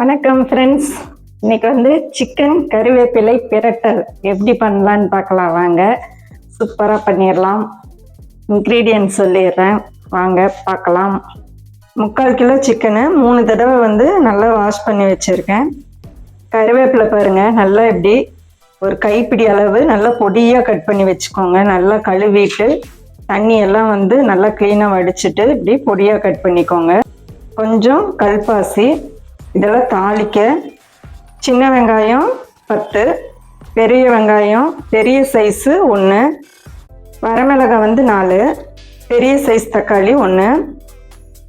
வணக்கம் ஃப்ரெண்ட்ஸ் இன்னைக்கு வந்து சிக்கன் கருவேப்பிலை பிரட்டல் எப்படி பண்ணலான்னு பார்க்கலாம் வாங்க. சூப்பராக பண்ணிடலாம். இன்க்ரீடியன்ட் சொல்லிடுறேன். வாங்க பார்க்கலாம். முக்கால் கிலோ சிக்கனை மூணு தடவை வந்து நல்லா வாஷ் பண்ணி வச்சுருக்கேன். கருவேப்பிலை பாருங்கள் நல்லா இப்படி ஒரு கைப்பிடி அளவு நல்லா பொடியாக கட் பண்ணி வச்சுக்கோங்க. நல்லா கழுவிட்டு தண்ணி எல்லாம் வந்து நல்லா க்ளீனாக வடிச்சிட்டு இப்படி பொடியாக கட் பண்ணிக்கோங்க. கொஞ்சம் கல்பாசி இதெல்லாம் தாளிக்க சின்ன வெங்காயம் பத்து பெரிய வெங்காயம் பெரிய சைஸு ஒன்று வரமிளகாய் வந்து நாலு பெரிய சைஸ் தக்காளி ஒன்று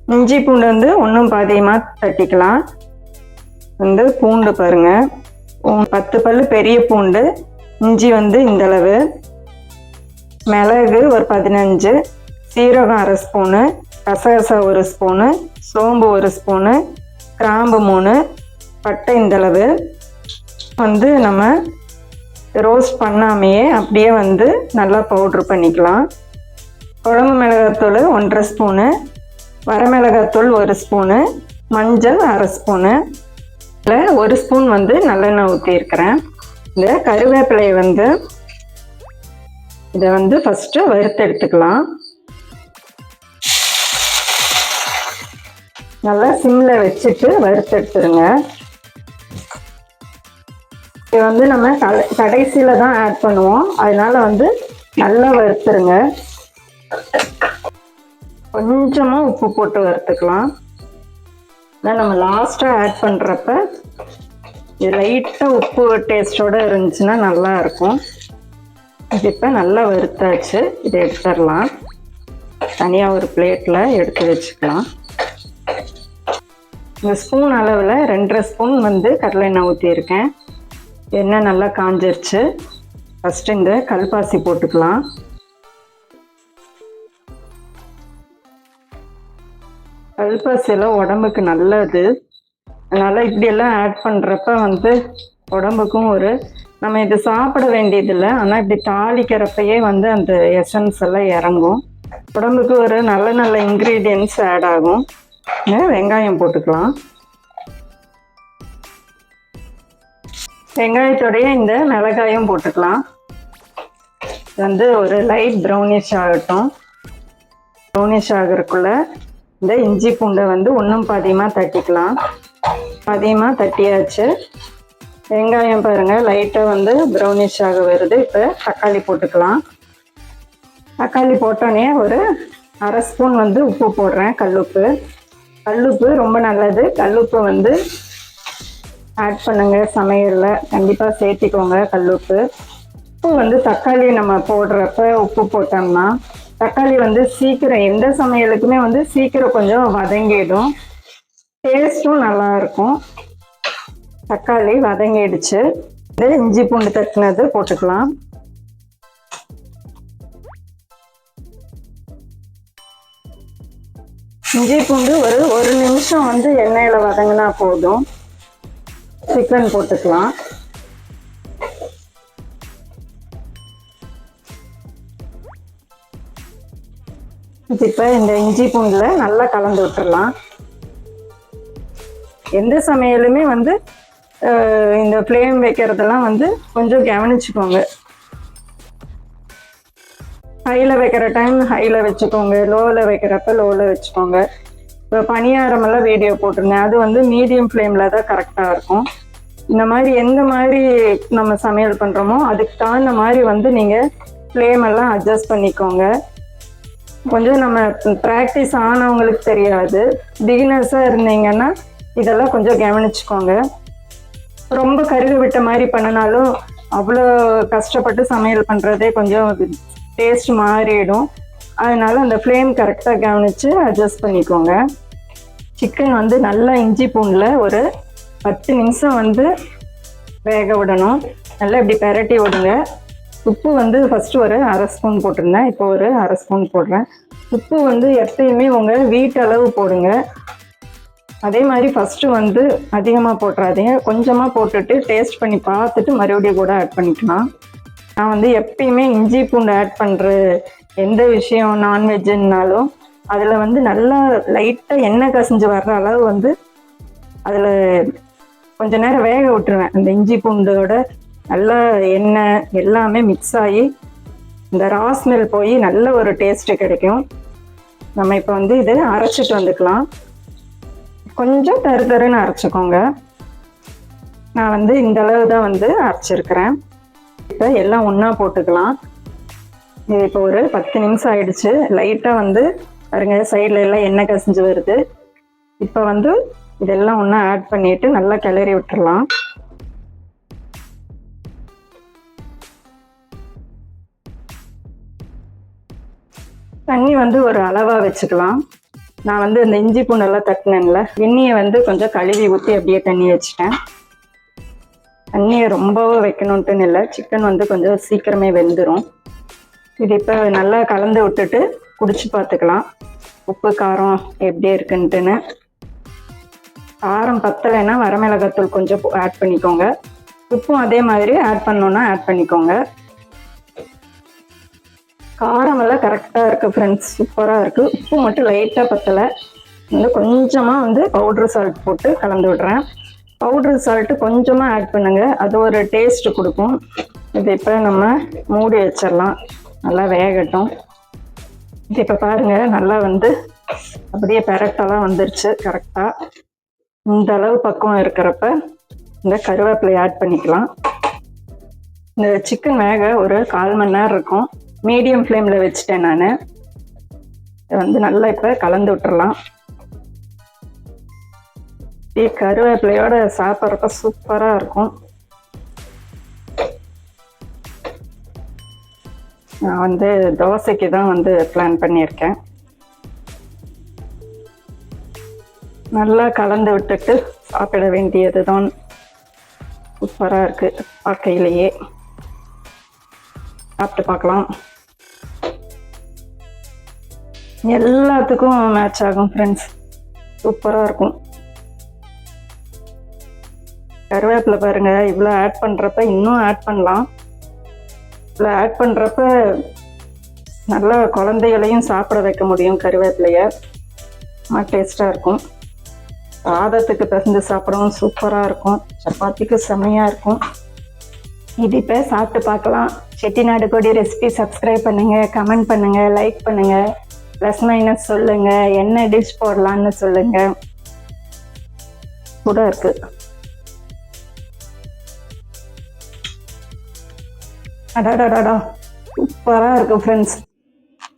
இஞ்சி பூண்டு வந்து ஒன்றும் பாதியமாக தட்டிக்கலாம். வந்து பூண்டு பாருங்கள் பத்து பல் பெரிய பூண்டு இஞ்சி வந்து இந்தளவு மிளகு ஒரு பதினஞ்சு சீரகம் அரை ஸ்பூனு கசகசா ஒரு ஸ்பூனு சோம்பு ஒரு ஸ்பூனு கிராம்பு மூணு பட்டை இந்தளவு வந்து நம்ம ரோஸ்ட் பண்ணாமையே அப்படியே வந்து நல்லா பவுட்ரு பண்ணிக்கலாம். குழம்பு மிளகாத்தூள் ஒன்றரை ஸ்பூனு வரமிளகாத்தூள் ஒரு ஸ்பூனு மஞ்சள் அரை ஸ்பூனு. இதில் ஒரு ஸ்பூன் வந்து நல்லெண்ணெய் ஊற்றியிருக்கிறேன் இந்த கருவேப்பிலையை வந்து இதை வந்து ஃபஸ்ட்டு வறுத்து எடுத்துக்கலாம். நல்லா சிம்மில் வச்சுட்டு வறுத்து எடுத்துருங்க. இது வந்து நம்ம கடை கடைசியில் தான் ஆட் பண்ணுவோம். அதனால வந்து நல்லா வறுத்துருங்க. கொஞ்சமாக உப்பு போட்டு வறுத்துக்கலாம். அதான் நம்ம லாஸ்ட்டாக ஆட் பண்ணுறப்ப இது லைட்டாக உப்பு டேஸ்ட்டோடு இருந்துச்சுன்னா நல்லா இருக்கும். இது இப்போ நல்லா வறுத்தாச்சு. இதை எடுத்துடலாம். தனியாக ஒரு பிளேட்டில் எடுத்து வச்சுக்கலாம். இந்த ஸ்பூன் அளவில் ரெண்டரை ஸ்பூன் வந்து கடலை எண்ணெய் ஊற்றியிருக்கேன் எண்ணெய் நல்லா காஞ்சிருச்சு. ஃபஸ்ட்டு இந்த கல்பாசி போட்டுக்கலாம். கல்பாசியெல்லாம் உடம்புக்கு நல்லது. அதனால் இப்படியெல்லாம் ஆட் பண்ணுறப்ப வந்து உடம்புக்கும் ஒரு நம்ம இது சாப்பிட வேண்டியதில்லை. ஆனால் இப்படி தாளிக்கிறப்பயே வந்து அந்த எசன்ஸ் எல்லாம் இறங்கும். உடம்புக்கு ஒரு நல்ல நல்ல இன்க்ரீடியன்ஸ் ஆட் ஆகும். வெங்காயம் போட்டுக்கலாம்? வெங்காயத்தோடைய இந்த மிளகாயும் போட்டுக்கலாம். வந்து ஒரு லைட் ப்ரௌனிஷ் ஆகட்டும். ப்ரௌனிஷ் ஆகிறதுக்குள்ள இந்த இஞ்சி பூண்டை வந்து ஒன்றும் பாதியமாக தட்டிக்கலாம். பாதியமாக தட்டியாச்சு. வெங்காயம் பாருங்கள் லைட்டாக வந்து ப்ரௌனிஷ் ஆக வருது. இப்போ தக்காளி போட்டுக்கலாம். தக்காளி போட்டோன்னே ஒரு அரை ஸ்பூன் வந்து உப்பு போடுறேன் கல்லுப்பு. கல்லுப்பு ரொம்ப நல்லது. கல்லுப்பு வந்து ஆட் பண்ணுங்க சமையலில். கண்டிப்பாக சேர்த்திக்கோங்க கல்லுப்பு. உப்பு வந்து தக்காளி நம்ம போடுறப்ப உப்பு போட்டோம்னா தக்காளி வந்து சீக்கிரம் எந்த சமையலுக்குமே வந்து சீக்கிரம் கொஞ்சம் வதங்கிடும். டேஸ்ட்டும் நல்லா இருக்கும். தக்காளி வதங்கிடுச்சு. இது இஞ்சி பூண்டு தட்டினது போட்டுக்கலாம். இஞ்சி பூண்டு ஒரு ஒரு நிமிஷம் வந்து எண்ணெயில் வதங்கினா போதும். சிக்கன் போட்டுக்கலாம். இப்போ இந்த இஞ்சி பூண்டில் நல்லா கலந்து விட்டுடலாம் எந்த சமையலுமே வந்து இந்த ஃப்ளேம் வைக்கிறதெல்லாம் வந்து கொஞ்சம் கவனிச்சுக்கோங்க. ஹையில் வைக்கிற டைம் ஹையில் வச்சுக்கோங்க. லோவில் வைக்கிறப்ப லோவில் வச்சுக்கோங்க. இப்போ பணியாரமெல்லாம் வீடியோ போட்டிருந்தேன் அது வந்து மீடியம் ஃப்ளேமில் தான் கரெக்டாக இருக்கும். இந்த மாதிரி எந்த மாதிரி நம்ம சமையல் பண்ணுறோமோ அதுக்கு தகுந்த மாதிரி வந்து நீங்கள் ஃப்ளேம் எல்லாம் அட்ஜஸ்ட் பண்ணிக்கோங்க. கொஞ்சம் நம்ம ப்ராக்டிஸ் ஆனவங்களுக்கு தெரியாது. பிகினர்ஸாக இருந்தீங்கன்னா இதெல்லாம் கொஞ்சம் கவனிச்சுக்கோங்க. ரொம்ப கருகு விட்ட மாதிரி பண்ணினாலும் அவ்வளோ கஷ்டப்பட்டு சமையல் பண்ணுறதே கொஞ்சம் டேஸ்ட் மாறிடும். அதனால அந்த ஃப்ளேம் கரெக்டாக கவனித்து அட்ஜஸ்ட் பண்ணிக்கோங்க. சிக்கன் வந்து நல்லா இஞ்சி பூண்டில் ஒரு பத்து நிமிஷம் வந்து வேக விடணும். நல்லா இப்படி பெரட்டி விடுங்க. உப்பு வந்து ஃபஸ்ட்டு ஒரு அரை ஸ்பூன் போட்டிருந்தேன். இப்போ ஒரு அரை ஸ்பூன் போடுறேன். உப்பு வந்து எப்பயுமே உங்கள் வீட்டளவு போடுங்க. அதே மாதிரி ஃபஸ்ட்டு வந்து அதிகமாக போட்டுறாதீங்க. கொஞ்சமாக போட்டுட்டு டேஸ்ட் பண்ணி பார்த்துட்டு மறுபடியும் கூட ஆட் பண்ணிக்கலாம். நான் வந்து எப்பயுமே இஞ்சி பூண்டு ஆட் பண்ணுற எந்த விஷயம் நான்வெஜ்ஜுன்னாலும் அதில் வந்து நல்லா லைட்டாக எண்ணெய் கசிஞ்சு வர்ற அளவு வந்து அதில் கொஞ்ச நேரம் வேக விட்டுருவேன். அந்த இஞ்சி பூண்டோட நல்லா எண்ணெய் எல்லாமே மிக்ஸ் ஆகி இந்த ராஸ்மெல் போய் நல்ல ஒரு டேஸ்ட்டு கிடைக்கும். நம்ம இப்போ வந்து இதை அரைச்சிட்டு வந்துக்கலாம். கொஞ்சம் தரு தருன்னு அரைச்சிக்கோங்க. நான் வந்து இந்த அளவு தான் வந்து அரைச்சிருக்கிறேன். இப்போ எல்லாம் ஒன்றா போட்டுக்கலாம். இது இப்போ ஒரு பத்து நிமிஷம் ஆயிடுச்சு. லைட்டாக வந்து பாருங்க சைடில் எல்லாம் எண்ணெய் கசிஞ்சு வருது. இப்போ வந்து இதெல்லாம் ஒன்றா ஆட் பண்ணிட்டு நல்லா கிளறி விட்டுறலாம். தண்ணி வந்து ஒரு அளவாக வச்சுக்கலாம். நான் வந்து இந்த இஞ்சி பூண்டெல்லாம் தட்டினேன்ல. எண்ணெயை வந்து கொஞ்சம் கழுவி ஊற்றி அப்படியே தண்ணி வச்சுட்டேன். தண்ணியை ரொம்பவும் வைக்கணுன்ட்டுன்னு இல்லை சிக்கன் வந்து கொஞ்சம் சீக்கிரமே வெந்துடும் இது இப்போ நல்லா கலந்து விட்டுட்டு குடிச்சு பார்த்துக்கலாம் உப்பு காரம் எப்படி இருக்குன்ட்டுன்னு. காரம் பத்தலைன்னா வரமிளகாத்தூள் கொஞ்சம் ஆட் பண்ணிக்கோங்க. உப்பும் அதே மாதிரி ஆட் பண்ணோன்னா ஆட் பண்ணிக்கோங்க. காரம் எல்லாம் கரெக்டாக இருக்குது ஃப்ரெண்ட்ஸ் சூப்பராக இருக்குது உப்பு மட்டும் லைட்டாக பத்தலை. வந்து கொஞ்சமாக வந்து பவுட்ரு சால்ட் போட்டு கலந்து விடுறேன். பவுடர் சால்ட்டு கொஞ்சமாக ஆட் பண்ணுங்க. அது ஒரு டேஸ்ட் கொடுக்கும். இது இப்போ நம்ம மூடி வச்சிடலாம். நல்லா வேகட்டும். இது இப்போ பாருங்கள் நல்லா வந்து அப்படியே பெரட்டெல்லாம் வந்துருச்சு கரெக்டாக இந்த அளவு பக்குவம் இருக்கிறப்ப இந்த கருவேப்பிலை ஆட் பண்ணிக்கலாம். இந்த சிக்கன் வேக ஒரு கால் மணி நேரம் இருக்கும். மீடியம் ஃப்ளேமில் வச்சுட்டேன் நான். இதை வந்து நல்லா இப்போ கலந்து விட்டுறலாம். அப்படியே கருவேப்பிலையோட சாப்பிட்றப்ப சூப்பராக இருக்கும். நான் வந்து தோசைக்கு தான் வந்து பிளான் பண்ணியிருக்கேன். நல்லா கலந்து விட்டுட்டு சாப்பிட வேண்டியது தான். சூப்பராக இருக்குது பார்க்கையிலேயே. சாப்பிட்டு பார்க்கலாம். எல்லாத்துக்கும் மேட்ச் ஆகும் ஃப்ரெண்ட்ஸ் சூப்பராக இருக்கும். கருவேப்பிலை பாருங்க இவ்வளோ ஆட் பண்ணுறப்ப இன்னும் ஆட் பண்ணலாம். இவ்வளோ ஆட் பண்ணுறப்ப நல்லா குழந்தைகளையும் சாப்பிட வைக்க முடியும் கருவேப்பிலைய. டேஸ்ட்டாக இருக்கும். சாதத்துக்கு பிசைஞ்சு சாப்பிடவும் சூப்பராக இருக்கும். சப்பாத்திக்கு செம்மையாக இருக்கும். இது இப்போ சாப்பிட்டு பார்க்கலாம். செட்டிநாடு கொடி ரெசிபி சப்ஸ்கிரைப் பண்ணுங்கள் கமெண்ட் பண்ணுங்கள் லைக் பண்ணுங்கள் ப்ளஸ் மைனஸ் சொல்லுங்கள் என்ன டிஷ் போடலான்னு சொல்லுங்கள் கூட இருக்குது அடாடாடாடா. சூப்பராக இருக்கு ஃப்ரெண்ட்ஸ்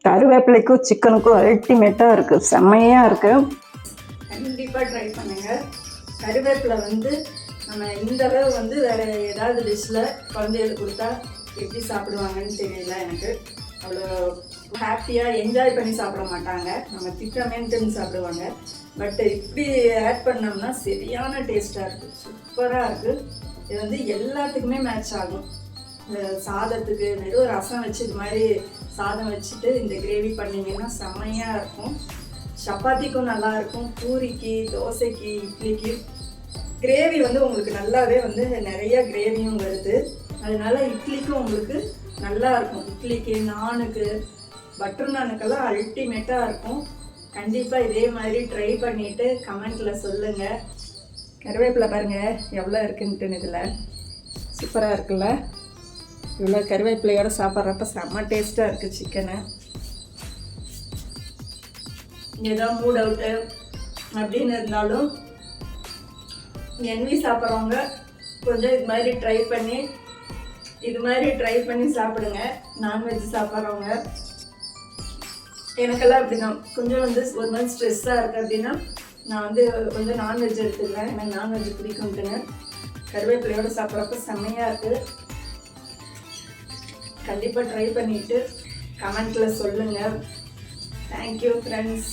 கருவேப்பிலைக்கும் சிக்கனுக்கும் அல்டிமேட்டாக இருக்கு. செம்மையாக இருக்கு. கண்டிப்பாக ட்ரை பண்ணுங்க. கருவேப்பிலை வந்து நம்ம இந்த அளவு வந்து வேற ஏதாவது டிஷ்ஷில் குழந்தைகளுக்கு கொடுத்தா எப்படி சாப்பிடுவாங்கன்னு தெரியல எனக்கு. அவ்வளோ ஹாப்பியாக என்ஜாய் பண்ணி சாப்பிட மாட்டாங்க. நம்ம திட்டம் திட்டமேன்ட்டு சாப்பிடுவாங்க. பட் இப்படி ஆட் பண்ணோம்னா சரியான டேஸ்ட்டாக இருக்குது சூப்பராக இருக்குது இது வந்து எல்லாத்துக்குமே மேட்ச் ஆகும். சாதத்துக்கு நடுவு ரசம் வச்சு இது மாதிரி சாதம் வச்சுட்டு இந்த கிரேவி பண்ணிங்கன்னா செம்மையாக இருக்கும். சப்பாத்திக்கும் நல்லா இருக்கும். பூரிக்கு தோசைக்கு இட்லிக்கு. கிரேவி வந்து உங்களுக்கு நல்லாவே வந்து நிறைய கிரேவியும் வருது. அதனால இட்லிக்கும் உங்களுக்கு நல்லா இருக்கும். இட்லிக்கு நானுக்கு பட்டர் நானுக்கெல்லாம் அல்டிமேட்டாக இருக்கும். கண்டிப்பாக இதே மாதிரி ட்ரை பண்ணிவிட்டு கமெண்ட்டில் சொல்லுங்கள் கருவேப்பிலை பாருங்கள் எவ்வளோ இருக்குன்ட்டுன்னு இதில். சூப்பராக இருக்குல்ல? இதெல்லாம் கருவேப்பிலையோட சாப்பிட்றப்ப செம்ம டேஸ்ட்டாக இருக்குது சிக்கனு ஏதோ மூட் அவுட்டு அப்படின்னு இருந்தாலும் என்வி சாப்பிட்றவங்க கொஞ்சம் இது மாதிரி ட்ரை பண்ணி இது மாதிரி ட்ரை பண்ணி சாப்பிடுங்க. நான்வெஜ் சாப்பிட்றவங்க எனக்கெல்லாம் அப்படிதான். கொஞ்சம் வந்து ஒரு மாதிரி ஸ்ட்ரெஸ்ஸாக இருக்குது அப்படின்னா நான் வந்து கொஞ்சம் நான்வெஜ் எடுத்துக்கிறேன் எனக்கு நான்வெஜ் பிடிக்கும்ட்டுன்னு. கருவேப்பிலையோடு சாப்பிட்றப்ப செம்மையாக இருக்குது கண்டிப்பாக ட்ரை பண்ணிவிட்டு கமெண்ட்டில் சொல்லுங்கள் தேங்க்யூ ஃப்ரெண்ட்ஸ்